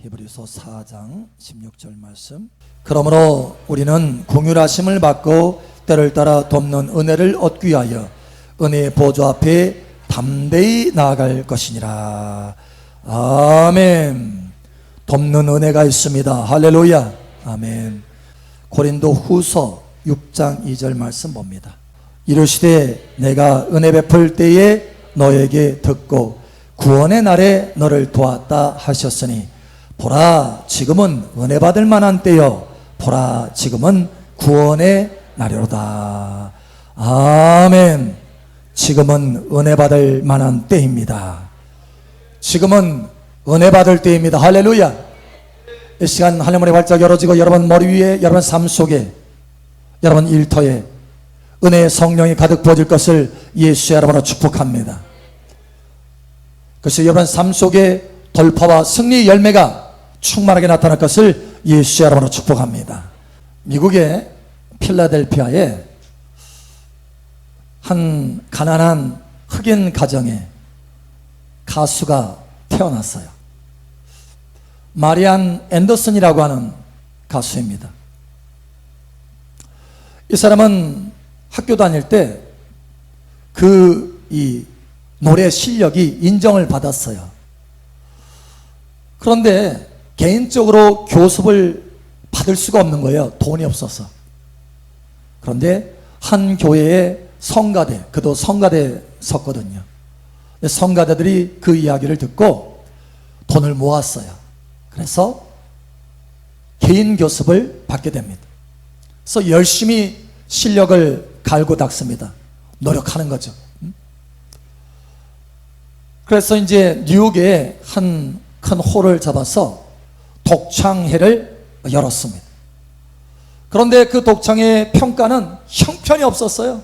히브리서 4장 16절 말씀. 그러므로 우리는 공율하심을 받고 때를 따라 돕는 은혜를 얻기 위하여 은혜의 보좌 앞에 담대히 나아갈 것이니라. 아멘. 돕는 은혜가 있습니다. 할렐루야. 아멘. 고린도 후서 6장 2절 말씀 봅니다. 이르시되 내가 은혜 베풀 때에 너에게 듣고 구원의 날에 너를 도왔다 하셨으니 보라 지금은 은혜 받을 만한 때요 보라 지금은 구원의 날이로다. 아멘. 지금은 은혜 받을 만한 때입니다. 지금은 은혜 받을 때입니다. 할렐루야. 이 시간 하늘문이 활짝 열어지고 여러분 머리 위에 여러분 삶 속에 여러분 일터에 은혜의 성령이 가득 부어질 것을 예수의 여러분으로 축복합니다. 그래서 여러분 삶 속에 돌파와 승리의 열매가 충만하게 나타날 것을 예수의 이름으로 축복합니다. 미국의 필라델피아에 한 가난한 흑인 가정에 가수가 태어났어요. 마리안 앤더슨이라고 하는 가수입니다. 이 사람은 학교 다닐 때 그 이 노래 실력이 인정을 받았어요. 그런데 개인적으로 교습을 받을 수가 없는 거예요. 돈이 없어서. 그런데 한 교회의 성가대, 그도 성가대 섰거든요. 성가대들이 그 이야기를 듣고 돈을 모았어요. 그래서 개인 교습을 받게 됩니다. 그래서 열심히 실력을 갈고 닦습니다. 노력하는 거죠. 그래서 이제 뉴욕에 한 큰 홀을 잡아서 독창회를 열었습니다. 그런데 그 독창회 평가는 형편이 없었어요.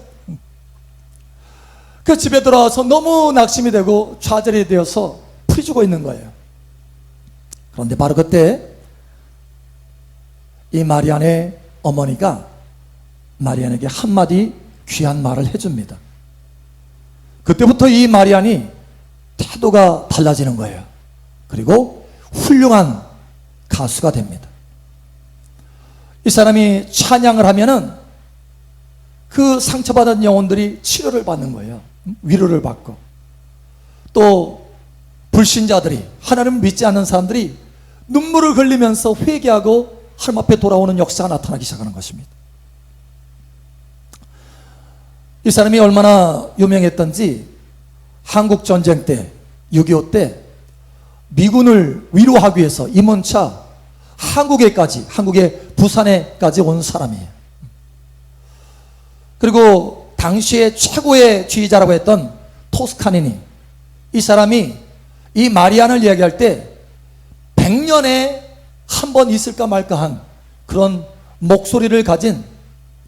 그 집에 들어와서 너무 낙심이 되고 좌절이 되어서 풀이 죽어 있는 거예요. 그런데 바로 그때 이 마리안의 어머니가 마리안에게 한마디 귀한 말을 해줍니다. 그때부터 이 마리안이 태도가 달라지는 거예요. 그리고 훌륭한 가수가 됩니다. 이 사람이 찬양을 하면은 그 상처받은 영혼들이 치료를 받는 거예요. 위로를 받고. 또 불신자들이 하나님을 믿지 않는 사람들이 눈물을 흘리면서 회개하고 하나님 앞에 돌아오는 역사가 나타나기 시작하는 것입니다. 이 사람이 얼마나 유명했던지 한국 전쟁 때, 6.25 때 미군을 위로하기 위해서 임원차 한국에까지, 한국의 부산에까지 온 사람이에요. 그리고 당시에 최고의 지휘자라고 했던 토스카니니, 이 사람이 이 마리안을 이야기할 때 100년에 한 번 있을까 말까 한 그런 목소리를 가진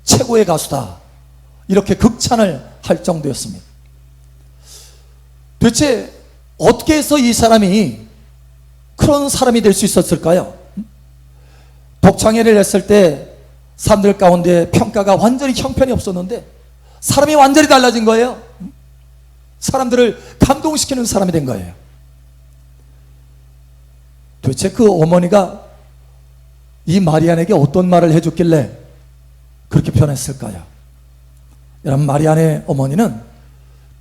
최고의 가수다. 이렇게 극찬을 할 정도였습니다. 도대체 어떻게 해서 이 사람이 그런 사람이 될 수 있었을까요? 독창회를 했을 때 사람들 가운데 평가가 완전히 형편이 없었는데 사람이 완전히 달라진 거예요. 사람들을 감동시키는 사람이 된 거예요. 도대체 그 어머니가 이 마리안에게 어떤 말을 해줬길래 그렇게 변했을까요? 여러분, 마리안의 어머니는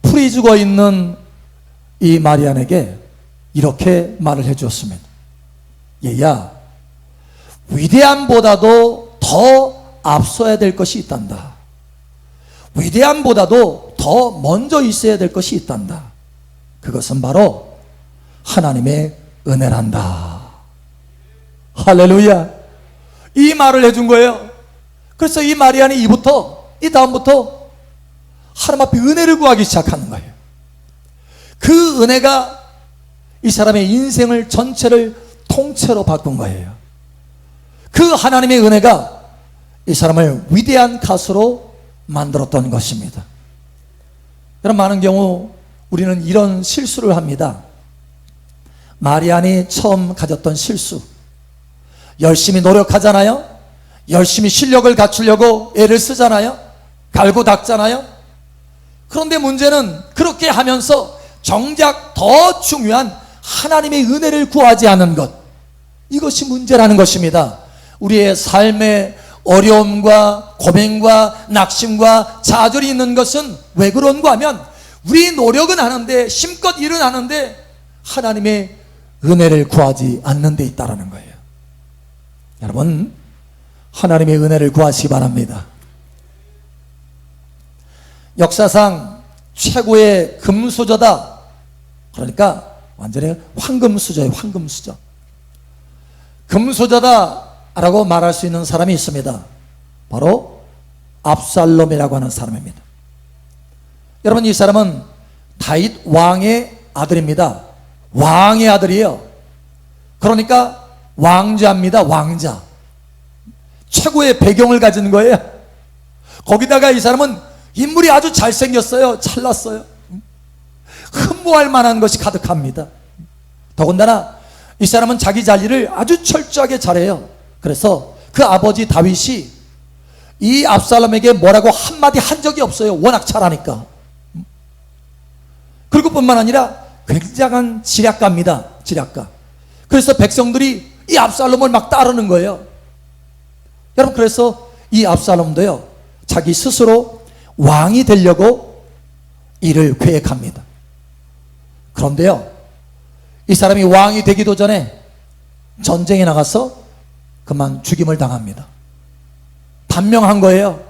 풀이 죽어 있는 이 마리안에게 이렇게 말을 해주었습니다. 얘야, 위대함보다도 더 앞서야 될 것이 있단다. 위대함보다도 더 먼저 있어야 될 것이 있단다. 그것은 바로 하나님의 은혜란다. 할렐루야. 이 말을 해준 거예요. 그래서 이 마리아는 이부터, 이 다음부터 하나님 앞에 은혜를 구하기 시작하는 거예요. 그 은혜가 이 사람의 인생을 전체를 통째로 바꾼 거예요. 그 하나님의 은혜가 이 사람을 위대한 가수로 만들었던 것입니다. 여러분, 많은 경우 우리는 이런 실수를 합니다. 마리안이 처음 가졌던 실수. 열심히 노력하잖아요? 열심히 실력을 갖추려고 애를 쓰잖아요? 갈고 닦잖아요? 그런데 문제는 그렇게 하면서 정작 더 중요한 하나님의 은혜를 구하지 않은 것. 이것이 문제라는 것입니다. 우리의 삶의 어려움과 고민과 낙심과 좌절이 있는 것은 왜 그런가 하면 우리 노력은 하는데 심껏 일은 하는데 하나님의 은혜를 구하지 않는 데 있다라는 거예요. 여러분 하나님의 은혜를 구하시기 바랍니다. 역사상 최고의 금수저다. 그러니까 완전히 황금수저예요. 황금수저. 금수저다 라고 말할 수 있는 사람이 있습니다. 바로 압살롬이라고 하는 사람입니다. 여러분 이 사람은 다윗 왕의 아들입니다. 왕의 아들이에요. 그러니까 왕자입니다. 왕자. 최고의 배경을 가진 거예요. 거기다가 이 사람은 인물이 아주 잘생겼어요. 잘났어요. 흠모할 만한 것이 가득합니다. 더군다나 이 사람은 자기 관리를 아주 철저하게 잘해요. 그래서 그 아버지 다윗이 이 압살롬에게 뭐라고 한마디 한 적이 없어요. 워낙 잘하니까. 그리고 뿐만 아니라 굉장한 지략가입니다. 지략가. 그래서 백성들이 이 압살롬을 막 따르는 거예요. 여러분 그래서 이 압살롬도요. 자기 스스로 왕이 되려고 일을 계획합니다. 그런데요. 이 사람이 왕이 되기도 전에 전쟁에 나가서 그만 죽임을 당합니다. 단명한 거예요.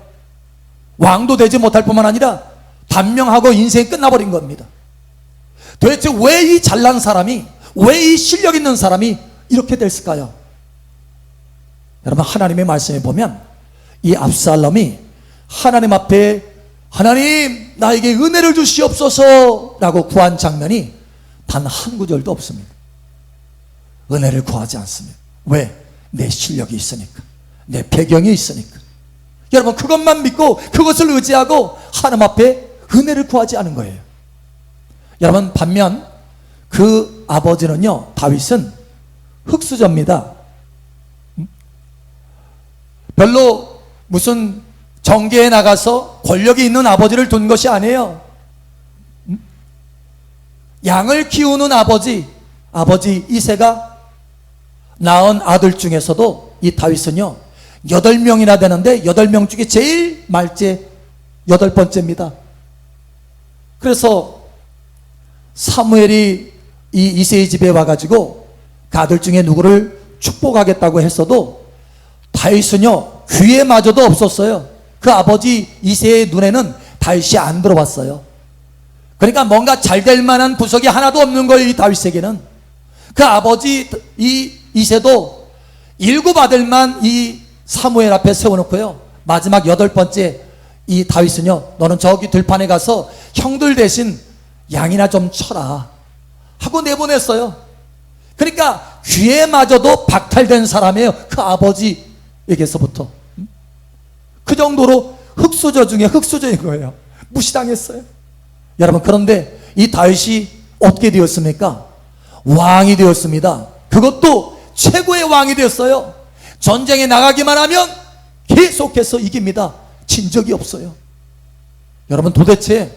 왕도 되지 못할 뿐만 아니라 단명하고 인생이 끝나버린 겁니다. 도대체 왜 이 잘난 사람이, 왜 이 실력 있는 사람이 이렇게 됐을까요? 여러분, 하나님의 말씀에 보면 이 압살롬이 하나님 앞에 하나님, 나에게 은혜를 주시옵소서 라고 구한 장면이 단 한 구절도 없습니다. 은혜를 구하지 않습니다. 왜? 내 실력이 있으니까. 내 배경이 있으니까. 여러분, 그것만 믿고 그것을 의지하고 하나님 앞에 은혜를 구하지 않은 거예요. 여러분, 반면 그 아버지는요, 다윗은 흑수저입니다. 별로 무슨 정계에 나가서 권력이 있는 아버지를 둔 것이 아니에요. 음? 양을 키우는 아버지, 아버지 이세가 낳은 아들 중에서도 이 다윗은요, 여덟 명이나 되는데 여덟 명 중에 제일 말째 여덟 번째입니다. 그래서 사무엘이 이 이세의 집에 와가지고 그 아들 중에 누구를 축복하겠다고 했어도 다윗은요 귀에마저도 없었어요. 그 아버지 이세의 눈에는 다윗이 안 들어왔어요. 그러니까 뭔가 잘 될 만한 구석이 하나도 없는 거예요, 이 다윗에게는. 그 아버지 이 이세도 일곱 아들만 이 사무엘 앞에 세워놓고요. 마지막 여덟 번째 이 다윗은요, 너는 저기 들판에 가서 형들 대신 양이나 좀 쳐라. 하고 내보냈어요. 그러니까 귀에마저도 박탈된 사람이에요. 그 아버지에게서부터. 그 정도로 흑수저 중에 흑수저인 거예요. 무시당했어요. 여러분, 그런데 이 다윗이 어떻게 되었습니까? 왕이 되었습니다. 그것도 최고의 왕이 되었어요. 전쟁에 나가기만 하면 계속해서 이깁니다. 진 적이 없어요. 여러분, 도대체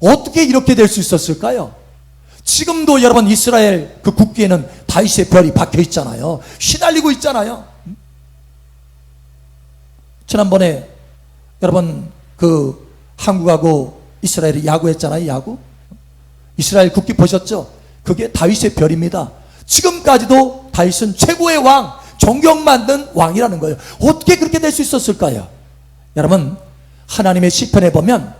어떻게 이렇게 될 수 있었을까요? 지금도 여러분 이스라엘 그 국기에는 다윗의 별이 박혀 있잖아요. 휘날리고 있잖아요. 지난번에 여러분 그 한국하고 이스라엘이 야구했잖아요. 야구. 이스라엘 국기 보셨죠? 그게 다윗의 별입니다. 지금까지도 다윗은 최고의 왕, 존경받는 왕이라는 거예요. 어떻게 그렇게 될 수 있었을까요? 여러분 하나님의 시편에 보면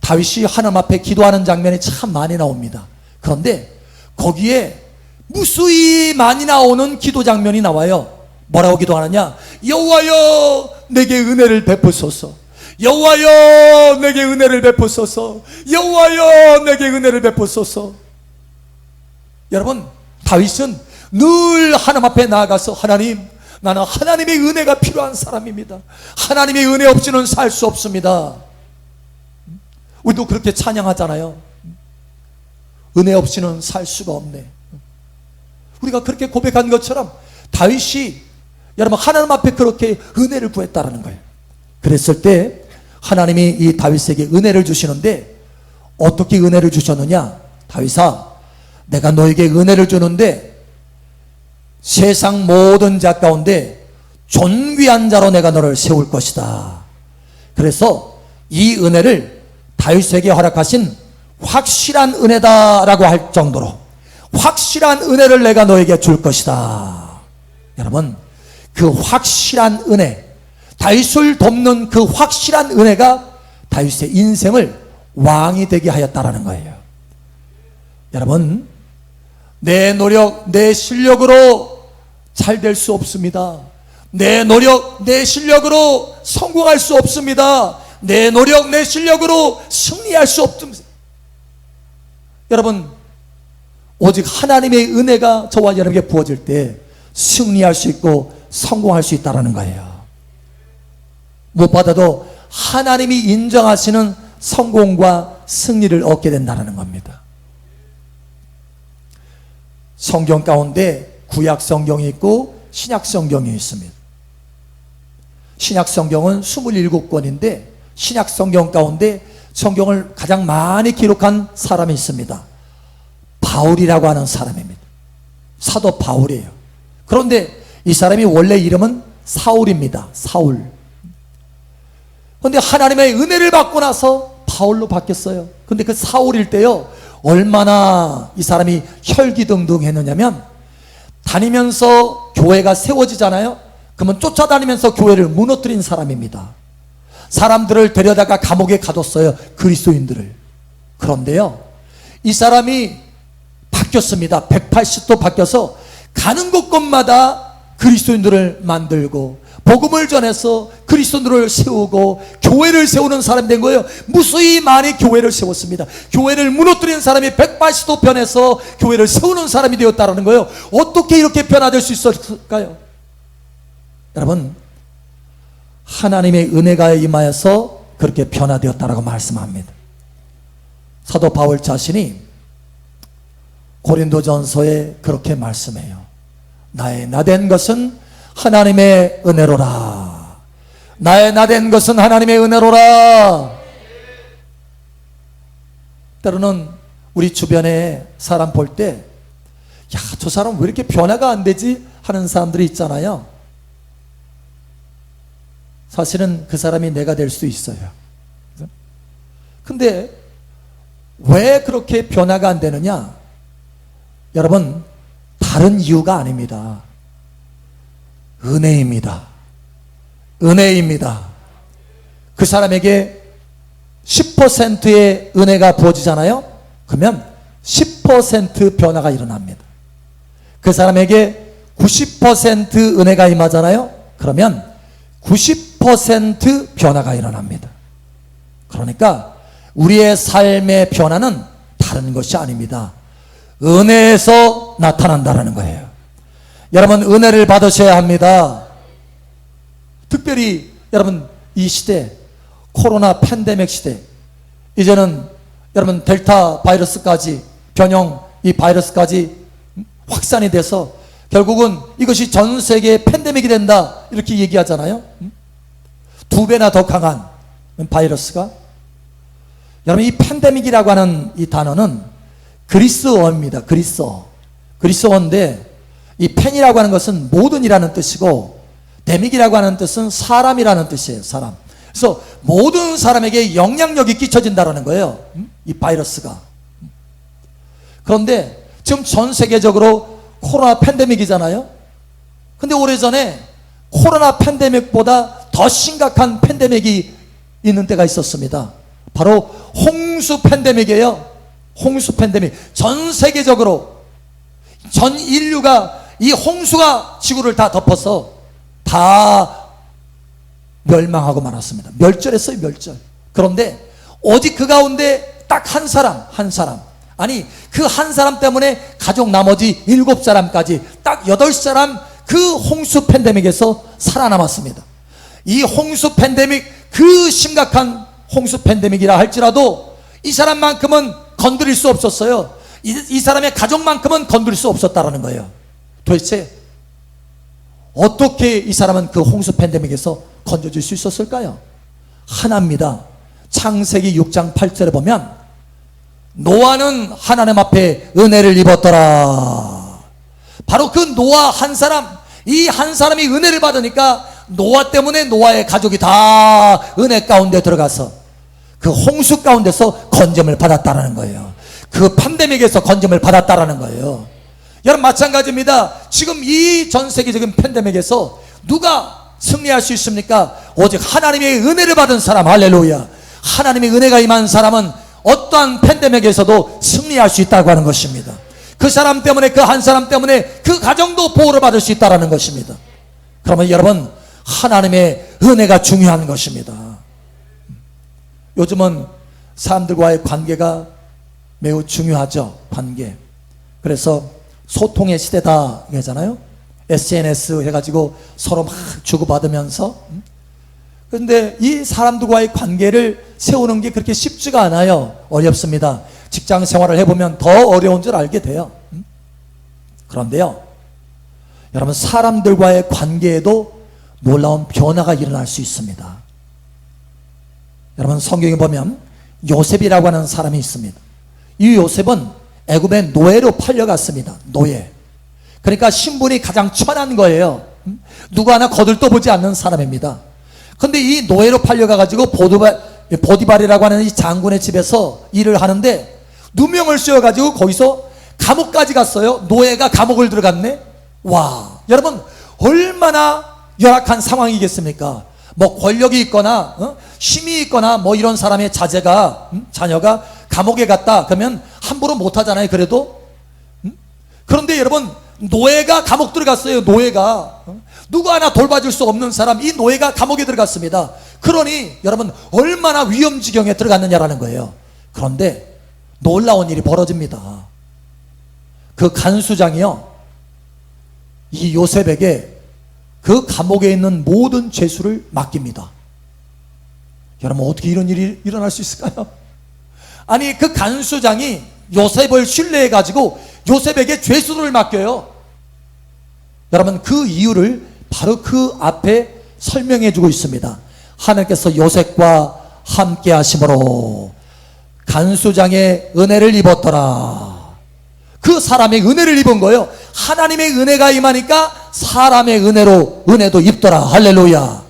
다윗이 하나님 앞에 기도하는 장면이 참 많이 나옵니다. 그런데 거기에 무수히 많이 나오는 기도 장면이 나와요. 뭐라고 기도하느냐? 여호와여 내게 은혜를 베푸소서. 여호와여 내게 은혜를 베푸소서. 여호와여 내게 은혜를 베푸소서. 여러분 다윗은 늘 하나님 앞에 나아가서 하나님 나는 하나님의 은혜가 필요한 사람입니다. 하나님의 은혜 없이는 살 수 없습니다. 우리도 그렇게 찬양하잖아요. 은혜 없이는 살 수가 없네. 우리가 그렇게 고백한 것처럼 다윗이 여러분 하나님 앞에 그렇게 은혜를 구했다라는 거예요. 그랬을 때 하나님이 이 다윗에게 은혜를 주시는데 어떻게 은혜를 주셨느냐? 다윗아, 내가 너에게 은혜를 주는데 세상 모든 자 가운데 존귀한 자로 내가 너를 세울 것이다. 그래서 이 은혜를 다윗에게 허락하신 확실한 은혜다라고 할 정도로 확실한 은혜를 내가 너에게 줄 것이다. 여러분, 그 확실한 은혜, 다윗을 돕는 그 확실한 은혜가 다윗의 인생을 왕이 되게 하였다라는 거예요. 여러분, 내 노력, 내 실력으로 잘 될 수 없습니다. 내 노력, 내 실력으로 성공할 수 없습니다. 내 노력, 내 실력으로 승리할 수 없습니다. 여러분, 오직 하나님의 은혜가 저와 여러분에게 부어질 때 승리할 수 있고 성공할 수 있다는 거예요. 무엇보다도 하나님이 인정하시는 성공과 승리를 얻게 된다는 겁니다. 성경 가운데 구약 성경이 있고 신약 성경이 있습니다. 신약 성경은 27권인데 신약 성경 가운데 성경을 가장 많이 기록한 사람이 있습니다. 바울이라고 하는 사람입니다. 사도 바울이에요. 그런데 이 사람이 원래 이름은 사울입니다. 사울. 그런데 하나님의 은혜를 받고 나서 바울로 바뀌었어요. 근데 그 사울일 때요, 얼마나 이 사람이 혈기등등 했느냐면, 다니면서 교회가 세워지잖아요? 그러면 쫓아다니면서 교회를 무너뜨린 사람입니다. 사람들을 데려다가 감옥에 가뒀어요. 그리스도인들을. 그런데요, 이 사람이 바뀌었습니다. 180도 바뀌어서 가는 곳곳마다 그리스도인들을 만들고 복음을 전해서 그리스도인들을 세우고 교회를 세우는 사람이 된 거예요. 무수히 많이 교회를 세웠습니다. 교회를 무너뜨리는 사람이 180도 변해서 교회를 세우는 사람이 되었다는 거예요. 어떻게 이렇게 변화될 수 있었을까요? 여러분, 하나님의 은혜가 임하여서 그렇게 변화되었다라고 말씀합니다. 사도 바울 자신이 고린도전서에 그렇게 말씀해요. 나의 나된 것은 하나님의 은혜로라. 나의 나 된 것은 하나님의 은혜로라. 때로는 우리 주변에 사람 볼 때, 야, 저 사람 왜 이렇게 변화가 안 되지? 하는 사람들이 있잖아요. 사실은 그 사람이 내가 될 수도 있어요. 근데 왜 그렇게 변화가 안 되느냐? 여러분, 다른 이유가 아닙니다. 은혜입니다. 은혜입니다. 그 사람에게 10%의 은혜가 부어지잖아요? 그러면 10% 변화가 일어납니다. 그 사람에게 90% 은혜가 임하잖아요? 그러면 90% 변화가 일어납니다. 그러니까 우리의 삶의 변화는 다른 것이 아닙니다. 은혜에서 나타난다는 거예요. 여러분, 은혜를 받으셔야 합니다. 특별히 여러분, 이 시대, 코로나 팬데믹 시대, 이제는 여러분, 델타 바이러스까지, 변형 이 바이러스까지 확산이 돼서 결국은 이것이 전 세계 팬데믹이 된다. 이렇게 얘기하잖아요. 두 배나 더 강한 바이러스가. 여러분, 이 팬데믹이라고 하는 이 단어는 그리스어입니다. 그리스어. 그리스어인데 이 팬이라고 하는 것은 모든이라는 뜻이고 데믹이라고 하는 뜻은 사람이라는 뜻이에요. 사람. 그래서 모든 사람에게 영향력이 끼쳐진다라는 거예요. 이 바이러스가. 그런데 지금 전 세계적으로 코로나 팬데믹이잖아요. 근데 오래전에 코로나 팬데믹보다 더 심각한 팬데믹이 있는 때가 있었습니다. 바로 홍수 팬데믹이에요. 홍수 팬데믹. 전 세계적으로 전 인류가 이 홍수가 지구를 다 덮어서 다 멸망하고 말았습니다. 멸절했어요, 멸절. 그런데 오직 그 가운데 딱 한 사람, 한 사람. 아니, 그 한 사람 때문에 가족 나머지 일곱 사람까지 딱 여덟 사람 그 홍수 팬데믹에서 살아남았습니다. 이 홍수 팬데믹, 그 심각한 홍수 팬데믹이라 할지라도 이 사람만큼은 건드릴 수 없었어요. 이, 이 사람의 가족만큼은 건드릴 수 없었다라는 거예요. 도대체 어떻게 이 사람은 그 홍수 팬데믹에서 건져질 수 있었을까요? 하나입니다. 창세기 6장 8절에 보면 노아는 하나님 앞에 은혜를 입었더라. 바로 그 노아 한 사람, 이 한 사람이 은혜를 받으니까 노아 때문에 노아의 가족이 다 은혜 가운데 들어가서 그 홍수 가운데서 건점을 받았다라는 거예요. 그 팬데믹에서 건점을 받았다라는 거예요. 여러분 마찬가지입니다. 지금 이 전 세계적인 팬데믹에서 누가 승리할 수 있습니까? 오직 하나님의 은혜를 받은 사람 할렐루야. 하나님의 은혜가 임한 사람은 어떠한 팬데믹에서도 승리할 수 있다고 하는 것입니다. 그 사람 때문에 그 한 사람 때문에 그 가정도 보호를 받을 수 있다라는 것입니다. 그러면 여러분 하나님의 은혜가 중요한 것입니다. 요즘은 사람들과의 관계가 매우 중요하죠. 관계. 그래서 소통의 시대다 하잖아요. SNS 해가지고 서로 막 주고받으면서. 음? 그런데 이 사람들과의 관계를 세우는 게 그렇게 쉽지가 않아요. 어렵습니다. 직장 생활을 해보면 더 어려운 줄 알게 돼요. 음? 그런데요. 여러분, 사람들과의 관계에도 놀라운 변화가 일어날 수 있습니다. 여러분, 성경에 보면 요셉이라고 하는 사람이 있습니다. 이 요셉은 애굽의 노예로 팔려갔습니다. 노예. 그러니까 신분이 가장 천한 거예요. 음? 누구 하나 거들떠 보지 않는 사람입니다. 근데 이 노예로 팔려가가지고 보디발, 보디발이라고 하는 이 장군의 집에서 일을 하는데 누명을 씌워가지고 거기서 감옥까지 갔어요. 노예가 감옥을 들어갔네. 와, 여러분 얼마나 열악한 상황이겠습니까? 뭐 권력이 있거나 어? 힘이 있거나 뭐 이런 사람의 자제가 음? 자녀가 감옥에 갔다 그러면 함부로 못 하잖아요. 그래도 음? 그런데 여러분 노예가 감옥 들어갔어요. 노예가 어? 누구 하나 돌봐줄 수 없는 사람 이 노예가 감옥에 들어갔습니다. 그러니 여러분 얼마나 위험 지경에 들어갔느냐라는 거예요. 그런데 놀라운 일이 벌어집니다. 그 간수장이요 이 요셉에게 그 감옥에 있는 모든 죄수를 맡깁니다. 여러분 어떻게 이런 일이 일어날 수 있을까요? 아니 그 간수장이 요셉을 신뢰해 가지고 요셉에게 죄수를 맡겨요. 여러분 그 이유를 바로 그 앞에 설명해 주고 있습니다. 하나님께서 요셉과 함께 하심으로 간수장의 은혜를 입었더라. 그 사람의 은혜를 입은 거예요. 하나님의 은혜가 임하니까 사람의 은혜로 은혜도 입더라. 할렐루야.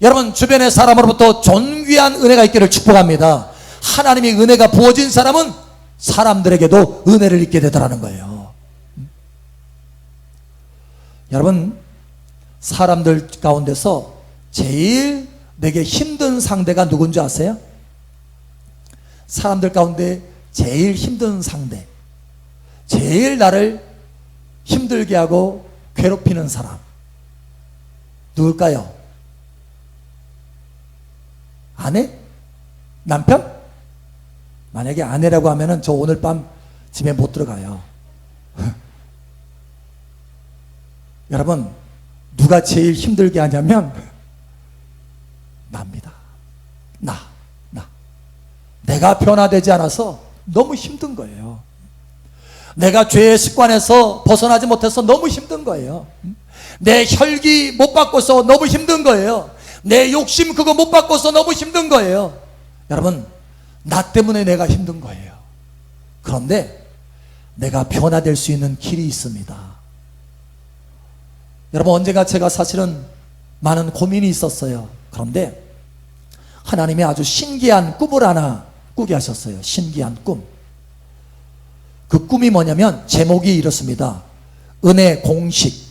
여러분 주변의 사람으로부터 존귀한 은혜가 있기를 축복합니다. 하나님의 은혜가 부어진 사람은 사람들에게도 은혜를 입게 되더라는 거예요. 여러분 사람들 가운데서 제일 내게 힘든 상대가 누군지 아세요? 사람들 가운데 제일 힘든 상대. 제일 나를 힘들게 하고 괴롭히는 사람. 누굴까요? 아내? 남편? 만약에 아내라고 하면은 저 오늘 밤 집에 못 들어가요. 여러분, 누가 제일 힘들게 하냐면, 납니다. 나, 나. 내가 변화되지 않아서 너무 힘든 거예요. 내가 죄의 습관에서 벗어나지 못해서 너무 힘든 거예요. 내 혈기 못 바꿔서 너무 힘든 거예요. 내 욕심 그거 못 바꿔서 너무 힘든 거예요. 여러분, 나 때문에 내가 힘든 거예요. 그런데 내가 변화될 수 있는 길이 있습니다. 여러분, 언제가 제가 사실은 많은 고민이 있었어요. 그런데 하나님이 아주 신기한 꿈을 하나 꾸게 하셨어요. 신기한 꿈. 그 꿈이 뭐냐면 제목이 이렇습니다. 은혜 공식.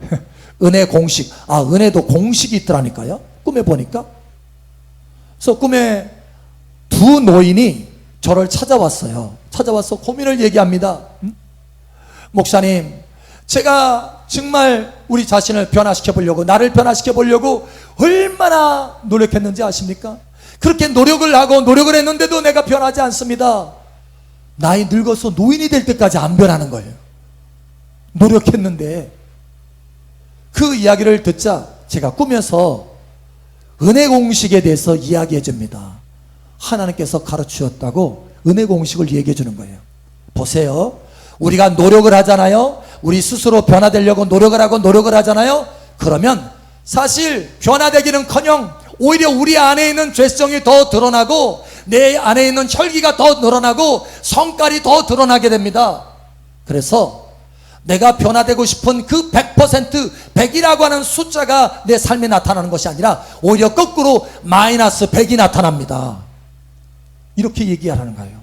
은혜 공식. 아, 은혜도 공식이 있더라니까요. 꿈에 보니까. 그래서 꿈에 두 노인이 저를 찾아왔어요. 찾아와서 고민을 얘기합니다. 음? 목사님, 제가 정말 우리 자신을 변화시켜 보려고, 나를 변화시켜 보려고 얼마나 노력했는지 아십니까? 그렇게 노력을 하고 노력을 했는데도 내가 변하지 않습니다. 나이 늙어서 노인이 될 때까지 안 변하는 거예요. 노력했는데 그 이야기를 듣자 제가 꾸며서 은혜 공식에 대해서 이야기해 줍니다. 하나님께서 가르치셨다고 은혜 공식을 얘기해 주는 거예요. 보세요. 우리가 노력을 하잖아요. 우리 스스로 변화되려고 노력을 하고 노력을 하잖아요. 그러면 사실 변화되기는 커녕 오히려 우리 안에 있는 죄성이 더 드러나고 내 안에 있는 혈기가 더 늘어나고 성깔이 더 드러나게 됩니다. 그래서 내가 변화되고 싶은 그 100%, 100이라고 하는 숫자가 내 삶에 나타나는 것이 아니라 오히려 거꾸로 마이너스 100이 나타납니다. 이렇게 얘기하라는 거예요.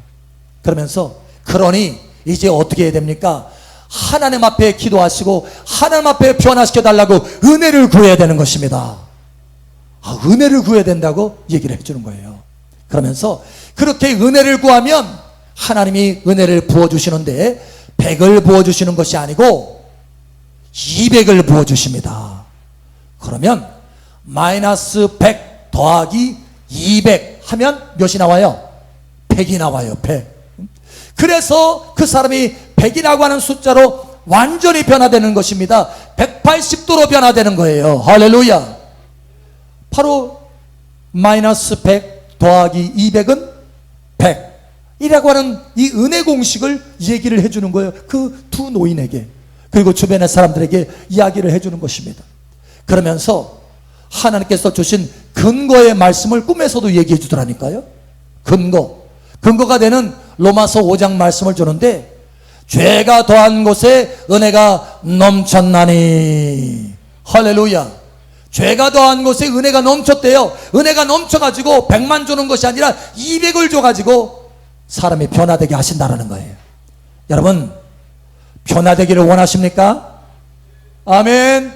그러면서 그러니 이제 어떻게 해야 됩니까? 하나님 앞에 기도하시고 하나님 앞에 변화시켜 달라고 은혜를 구해야 되는 것입니다. 아, 은혜를 구해야 된다고 얘기를 해주는 거예요. 그러면서 그렇게 은혜를 구하면 하나님이 은혜를 부어주시는데 100을 부어주시는 것이 아니고 200을 부어주십니다. 그러면 마이너스 100 더하기 200 하면 몇이 나와요? 100이 나와요. 100. 그래서 그 사람이 100이라고 하는 숫자로 완전히 변화되는 것입니다. 180도로 변화되는 거예요. 할렐루야. 바로 마이너스 100 더하기 200은 100. 이라고 하는 이 은혜 공식을 얘기를 해주는 거예요. 그 두 노인에게. 그리고 주변의 사람들에게 이야기를 해주는 것입니다. 그러면서 하나님께서 주신 근거의 말씀을 꿈에서도 얘기해 주더라니까요. 근거. 근거가 되는 로마서 5장 말씀을 주는데 죄가 더한 곳에 은혜가 넘쳤나니. 할렐루야. 죄가 더한 곳에 은혜가 넘쳤대요. 은혜가 넘쳐가지고 100만 주는 것이 아니라 200을 줘가지고 사람이 변화되게 하신다는 거예요. 여러분 변화되기를 원하십니까? 아멘.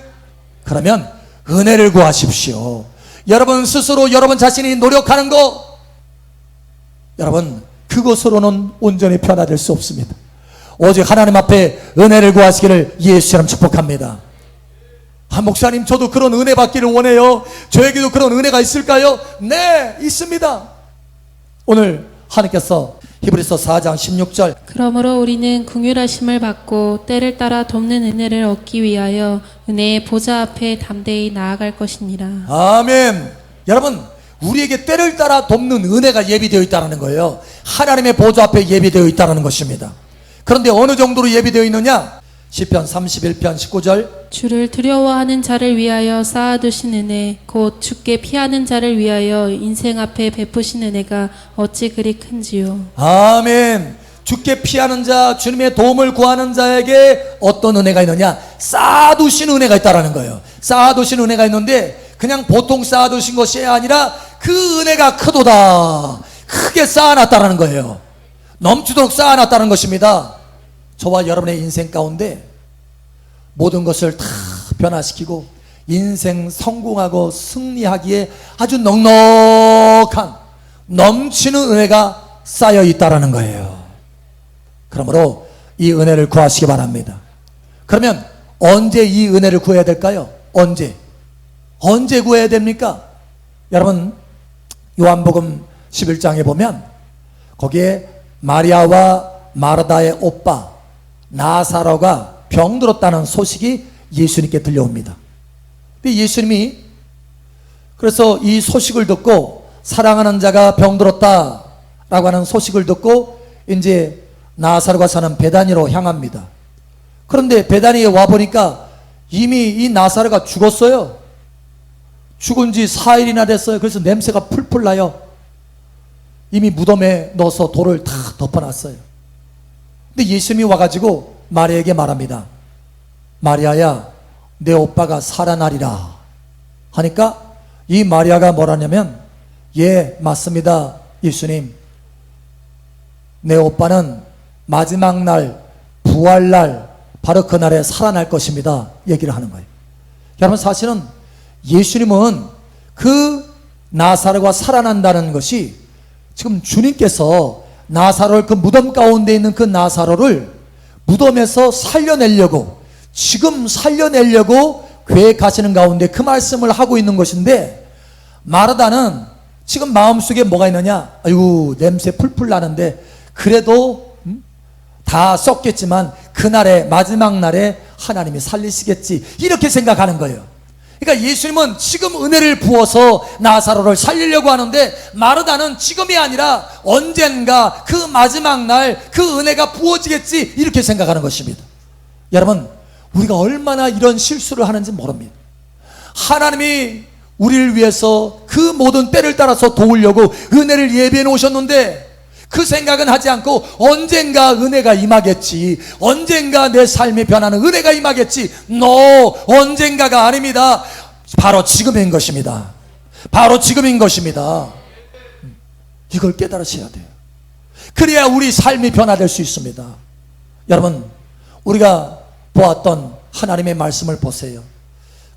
그러면 은혜를 구하십시오. 여러분 스스로 여러분 자신이 노력하는 거 여러분 그것으로는 온전히 변화될 수 없습니다. 오직 하나님 앞에 은혜를 구하시기를 예수처럼 축복합니다. 아 목사님 저도 그런 은혜 받기를 원해요. 저에게도 그런 은혜가 있을까요? 네 있습니다. 오늘 하나님께서 히브리서 4장 16절 그러므로 우리는 궁휼하심을 받고 때를 따라 돕는 은혜를 얻기 위하여 은혜의 보좌 앞에 담대히 나아갈 것이니라. 아멘. 여러분, 우리에게 때를 따라 돕는 은혜가 예비되어 있다는 거예요. 하나님의 보좌 앞에 예비되어 있다는 것입니다. 그런데 어느 정도로 예비되어 있느냐? 시편 31편 19절. 주를 두려워하는 자를 위하여 쌓아두신 은혜, 곧 주께 피하는 자를 위하여 인생 앞에 베푸신 은혜가 어찌 그리 큰지요. 아멘. 주께 피하는 자, 주님의 도움을 구하는 자에게 어떤 은혜가 있느냐? 쌓아두신 은혜가 있다라는 거예요. 쌓아두신 은혜가 있는데 그냥 보통 쌓아두신 것이 아니라 그 은혜가 크도다. 크게 쌓아놨다라는 거예요. 넘치도록 쌓아놨다는 것입니다. 저와 여러분의 인생 가운데 모든 것을 다 변화시키고 인생 성공하고 승리하기에 아주 넉넉한 넘치는 은혜가 쌓여 있다라는 거예요. 그러므로 이 은혜를 구하시기 바랍니다. 그러면 언제 이 은혜를 구해야 될까요? 언제? 언제 구해야 됩니까? 여러분 요한복음 11장에 보면 거기에 마리아와 마르다의 오빠 나사로가 병들었다는 소식이 예수님께 들려옵니다. 근데 예수님이 그래서 이 소식을 듣고 사랑하는 자가 병들었다라고 하는 소식을 듣고 이제 나사로가 사는 베다니로 향합니다. 그런데 베다니에 와 보니까 이미 이 나사로가 죽었어요. 죽은 지 4일이나 됐어요. 그래서 냄새가 풀풀 나요. 이미 무덤에 넣어서 돌을 다 덮어놨어요. 근데 예수님이 와가지고 마리아에게 말합니다. 마리아야, 내 오빠가 살아나리라. 하니까 이 마리아가 뭐라냐면, 예, 맞습니다. 예수님. 내 오빠는 마지막 날, 부활날, 바로 그날에 살아날 것입니다. 얘기를 하는 거예요. 여러분, 사실은 예수님은 그 나사로가 살아난다는 것이 지금 주님께서 나사로를 그 무덤 가운데 있는 그 나사로를 무덤에서 살려내려고 지금 살려내려고 계획하시는 가운데 그 말씀을 하고 있는 것인데 마르다는 지금 마음속에 뭐가 있느냐? 아이고 냄새 풀풀 나는데 그래도 음? 다 썼겠지만 그날의 마지막 날에 하나님이 살리시겠지. 이렇게 생각하는 거예요 그러니까 예수님은 지금 은혜를 부어서 나사로를 살리려고 하는데 마르다는 지금이 아니라 언젠가 그 마지막 날 그 은혜가 부어지겠지 이렇게 생각하는 것입니다. 여러분 우리가 얼마나 이런 실수를 하는지 모릅니다. 하나님이 우리를 위해서 그 모든 때를 따라서 도우려고 은혜를 예비해 놓으셨는데 그 생각은 하지 않고 언젠가 은혜가 임하겠지. 언젠가 내 삶이 변하는 은혜가 임하겠지. No, 언젠가가 아닙니다. 바로 지금인 것입니다. 바로 지금인 것입니다. 이걸 깨달으셔야 돼요. 그래야 우리 삶이 변화될 수 있습니다. 여러분, 우리가 보았던 하나님의 말씀을 보세요.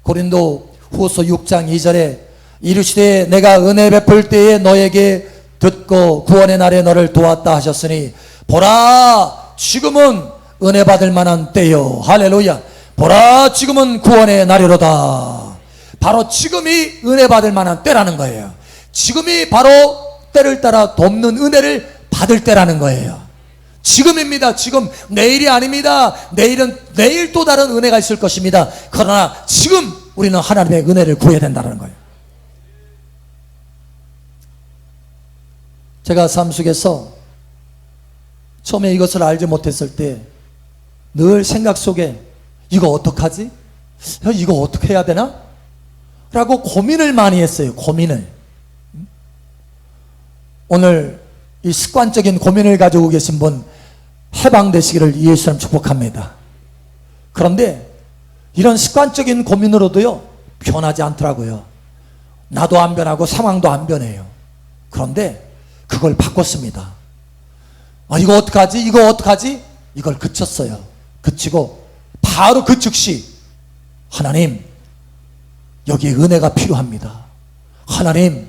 고린도 후서 6장 2절에 이르시되 내가 은혜 베풀 때에 너에게 듣고 구원의 날에 너를 도왔다 하셨으니 보라 지금은 은혜 받을 만한 때요 할렐루야 보라 지금은 구원의 날이로다 바로 지금이 은혜 받을 만한 때라는 거예요 지금이 바로 때를 따라 돕는 은혜를 받을 때라는 거예요 지금입니다. 지금 내일이 아닙니다. 내일은 내일 또 다른 은혜가 있을 것입니다. 그러나 지금 우리는 하나님의 은혜를 구해야 된다는 거예요. 제가 삶 속에서 처음에 이것을 알지 못했을 때 늘 생각 속에 이거 어떡하지? 야, 이거 어떻게 해야 되나? 라고 고민을 많이 했어요. 고민을. 오늘 이 습관적인 고민을 가지고 계신 분 해방되시기를 예수님 축복합니다. 그런데 이런 습관적인 고민으로도요 변하지 않더라고요. 나도 안 변하고 상황도 안 변해요. 그런데 그걸 바꿨습니다. 아 이거 어떡하지? 이거 어떡하지? 이걸 그쳤어요. 그치고 바로 그 즉시 하나님 여기 은혜가 필요합니다. 하나님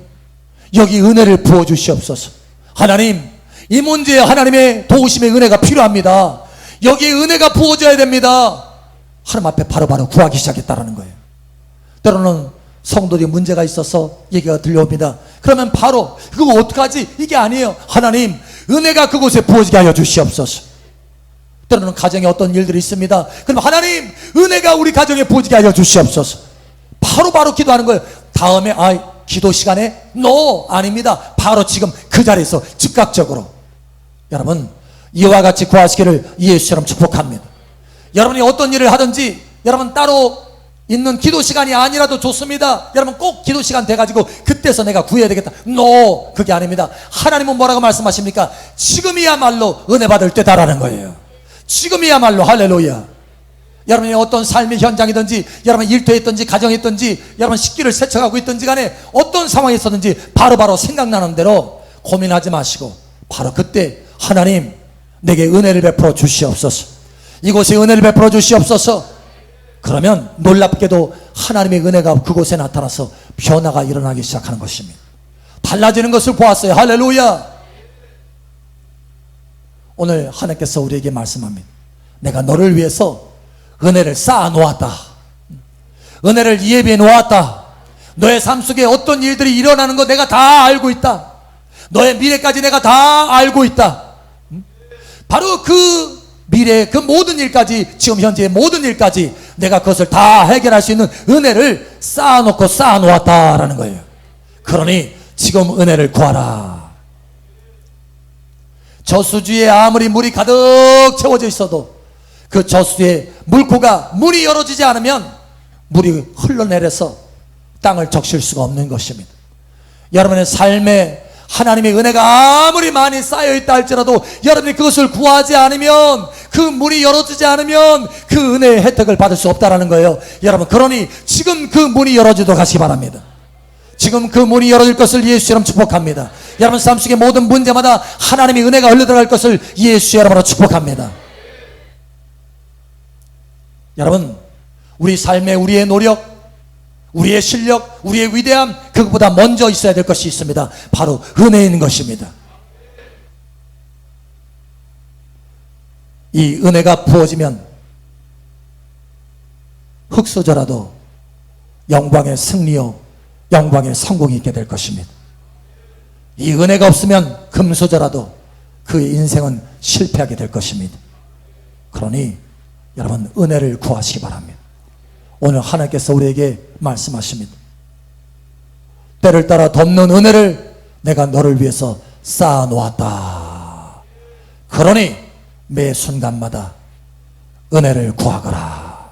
여기 은혜를 부어 주시옵소서. 하나님, 이 문제에 하나님의 도우심의 은혜가 필요합니다. 여기에 은혜가 부어져야 됩니다. 하나님 앞에 바로바로 구하기 시작했다라는 거예요. 때로는 성도들이 문제가 있어서 얘기가 들려옵니다. 그러면 바로 그거 어떡하지? 이게 아니에요. 하나님, 은혜가 그곳에 부어지게 하여 주시옵소서. 때로는 가정에 어떤 일들이 있습니다. 그럼 하나님, 은혜가 우리 가정에 부어지게 하여 주시옵소서. 바로바로 기도하는 거예요. 다음에 아 기도 시간에 no 아닙니다. 바로 지금 그 자리에서 즉각적으로 여러분 이와 같이 구하시기를 예수처럼 축복합니다. 여러분이 어떤 일을 하든지 여러분 따로 있는 기도 시간이 아니라도 좋습니다. 여러분 꼭 기도 시간 돼가지고 그때서 내가 구해야 되겠다. no 그게 아닙니다. 하나님은 뭐라고 말씀하십니까? 지금이야말로 은혜 받을 때다라는 거예요. 지금이야말로 할렐루야. 여러분이 어떤 삶의 현장이든지 여러분 일터에 있든지 가정에 있든지 여러분 식기를 세척하고 있든지 간에 어떤 상황에 있었든지 바로바로 생각나는 대로 고민하지 마시고 바로 그때 하나님 내게 은혜를 베풀어 주시옵소서 이곳에 은혜를 베풀어 주시옵소서 그러면 놀랍게도 하나님의 은혜가 그곳에 나타나서 변화가 일어나기 시작하는 것입니다 달라지는 것을 보았어요 할렐루야 오늘 하나님께서 우리에게 말씀합니다 내가 너를 위해서 은혜를 쌓아 놓았다. 은혜를 예비해 놓았다. 너의 삶 속에 어떤 일들이 일어나는 거 내가 다 알고 있다. 너의 미래까지 내가 다 알고 있다. 바로 그 미래, 그 모든 일까지, 지금 현재의 모든 일까지 내가 그것을 다 해결할 수 있는 은혜를 쌓아놓고 쌓아놓았다라는 거예요. 그러니 지금 은혜를 구하라. 저수지에 아무리 물이 가득 채워져 있어도 그 저수의 물고가 문이 열어지지 않으면 물이 흘러내려서 땅을 적실 수가 없는 것입니다. 여러분의 삶에 하나님의 은혜가 아무리 많이 쌓여 있다 할지라도 여러분이 그것을 구하지 않으면 그 문이 열어지지 않으면 그 은혜의 혜택을 받을 수 없다라는 거예요. 여러분 그러니 지금 그 문이 열어지도록 하시기 바랍니다. 지금 그 문이 열어질 것을 예수처럼 축복합니다. 여러분 삶 속의 모든 문제마다 하나님의 은혜가 흘러들어갈 것을 예수 여러분으로 축복합니다. 여러분, 우리 삶에 우리의 노력, 우리의 실력, 우리의 위대함, 그것보다 먼저 있어야 될 것이 있습니다. 바로 은혜인 것입니다. 이 은혜가 부어지면 흙수저라도 영광의 승리요, 영광의 성공이 있게 될 것입니다. 이 은혜가 없으면 금수저라도 그의 인생은 실패하게 될 것입니다. 그러니 여러분 은혜를 구하시기 바랍니다. 오늘 하나님께서 우리에게 말씀하십니다. 때를 따라 덮는 은혜를 내가 너를 위해서 쌓아 놓았다. 그러니 매 순간마다 은혜를 구하거라.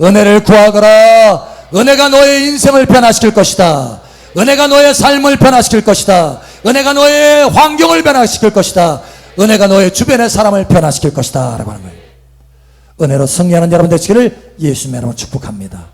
은혜를 구하거라. 은혜가 너의 인생을 변화시킬 것이다. 은혜가 너의 삶을 변화시킬 것이다. 은혜가 너의 환경을 변화시킬 것이다. 은혜가 너의 주변의 사람을 변화시킬 것이다. 라고 하는 거예요. 은혜로 승리하는 여러분 되시기를 예수님의 이름으로 축복합니다.